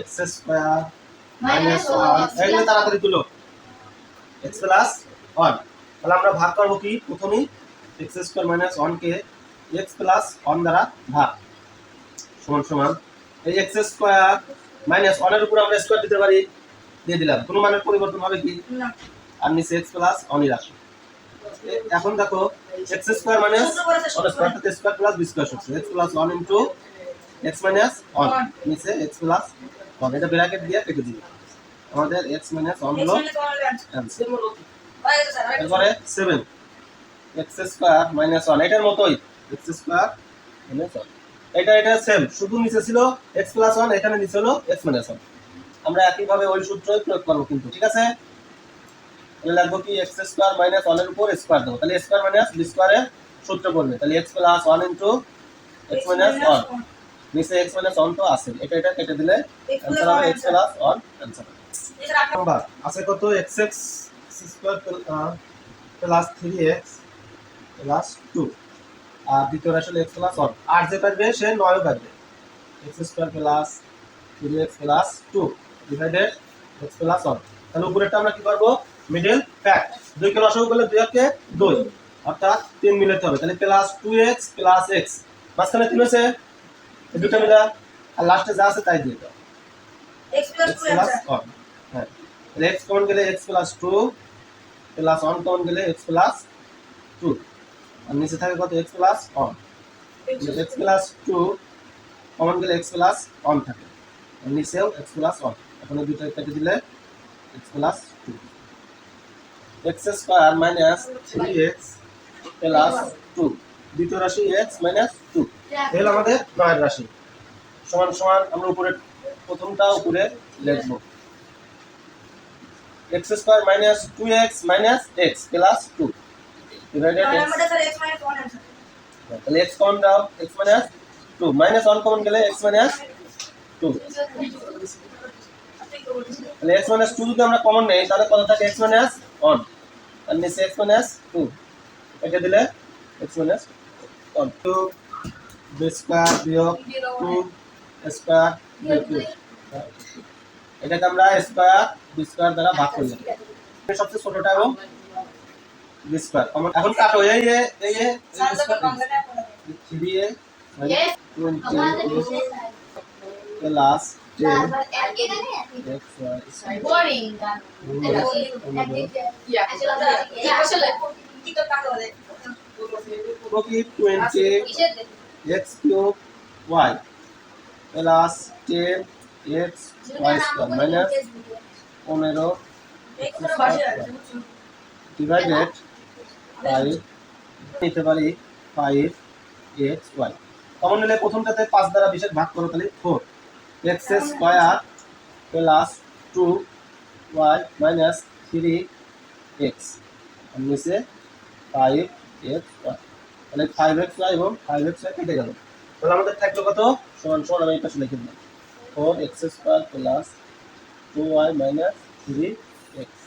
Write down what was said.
X square minus one এগুলো তাড়াতাড়ি তুলো। এক্স প্লাস ওয়ান তাহলে আমরা ভাগ করব কি? প্রথমেই এক্স স্কোয়ার মাইনাস ওয়ানকে এক্স প্লাস ওয়ান দ্বারা ভাগ। সমান সমান। এই এক্স স্কোয়ার মাইনাস ওয়ানের উপর আমরা স্কোয়ার দিতে পারি। দিয়ে দিলাম। কোনো মানের পরিবর্তন হবে কি? আর নিচে এক্স প্লাস ওয়ানই রাখি। এখন দেখো X square minus square plus B square X plus one into X minus one নিচে এক্স প্লাস ওয়ান এটা ব্র্যাকেট দিয়ে কেটে দিবি। আমাদের এক্স মাইনাস ওয়ান হলো এরপরে seven X square minus one এটার মতোই। এক্স স্কোয়ার মাইনাস ওয়ান এটা এটা সেম শুধু নিচে ছিল এক্স প্লাস ওয়ান এখানে নিচে হলো এক্স মাইনাস ওয়ান আমরা একইভাবে ওই সূত্রই প্রয়োগ করব কিন্তু ঠিক আছে? তাহলে লাগবো কি এক্স স্কোয়ার মাইনাস ওয়ানের উপর স্কোয়ার দেবো। তাহলে স্কোয়ার মাইনাস বি স্কোয়ারের সূত্র পড়বে। তাহলে X plus one into X minus one নিচে এক্স মাইনাস ওয়ান তো আছে। এটা এটা কেটে দিলে অ্যান্সার হবে X plus one answer number আছে কত? X X square plus three X plus two আর দ্বিতীয় রাশি এক্স প্লাস ওয়ান আর যে পারবে সে নয় পারবে X square plus three X plus two divided X plus one তাহলে উপরেরটা আমরা কি করব? মিডল ফ্যাক্ট দুই কে রসগো করলে দুই একে দুই। অর্থাৎ তিন মিলাতে হবে। তাহলে plus two X plus X মাঝখানে তিন হয়েছে এই দুটো মিলা আর লাস্টে যা আছে তাই দিয়ে দাও এক্স প্লাস ওয়ান হ্যাঁ এক্স কমন গেলে X plus two plus one common গেলে এক্স প্লাস টু আর নিচে থাকে কত X plus one X plus two common গেলে এক্স প্লাস ওয়ান থাকে আর নিচেও এক্স প্লাস ওয়ান এখন দুটো কেটে দিলে X plus two X square minus three X plus two দ্বিতীয় রাশি এক্স মাইনাস টু এল আমাদের নয়ের রাশি। সমান সমান আমরা উপরে প্রথমটা উপরে লিখব। X square minus two X minus X plus two divided তাহলে এক্স কমন দাও X minus two minus one common গেলে এক্স মাইনাস টু তাহলে এক্স মাইনাস টু যদি আমরা কমন নেই তাহলে কত থাকে? এক্স মাইনাস ওয়ান আর নিচে এক্স মাইনাস টু এটা দিলে X minus one two square বিয়োগ টু স্কোয়ার বিয়োগ টু এটাকে আমরা স্কোয়ার বি স্কোয়ার দ্বারা ভাগ করলাম সবচেয়ে ছোটটা এবং বি স্কোয়ার এখন কাটো এই এ এই এ three A twenty plus ten X Y twenty X cube Y plus ten X Y square minus পনেরো ডিভাইডেড ফাইভ নিতে পারি ফাইভ এক্স ওয়াই কমন নিলে প্রথমটাতে পাঁচ দ্বারা বিশেষ ভাগ করো তাহলে four X square plus two Y minus three X নিচে ফাইভ এক্স ওয়াই তাহলে ফাইভ এক্স ওয়াই এবং ফাইভ এক্স ওয়াই কেটে গেল। তাহলে আমাদের থাকল কত? সমান সমান আমি এটা লিখে দিলাম। Four X square plus two Y minus three X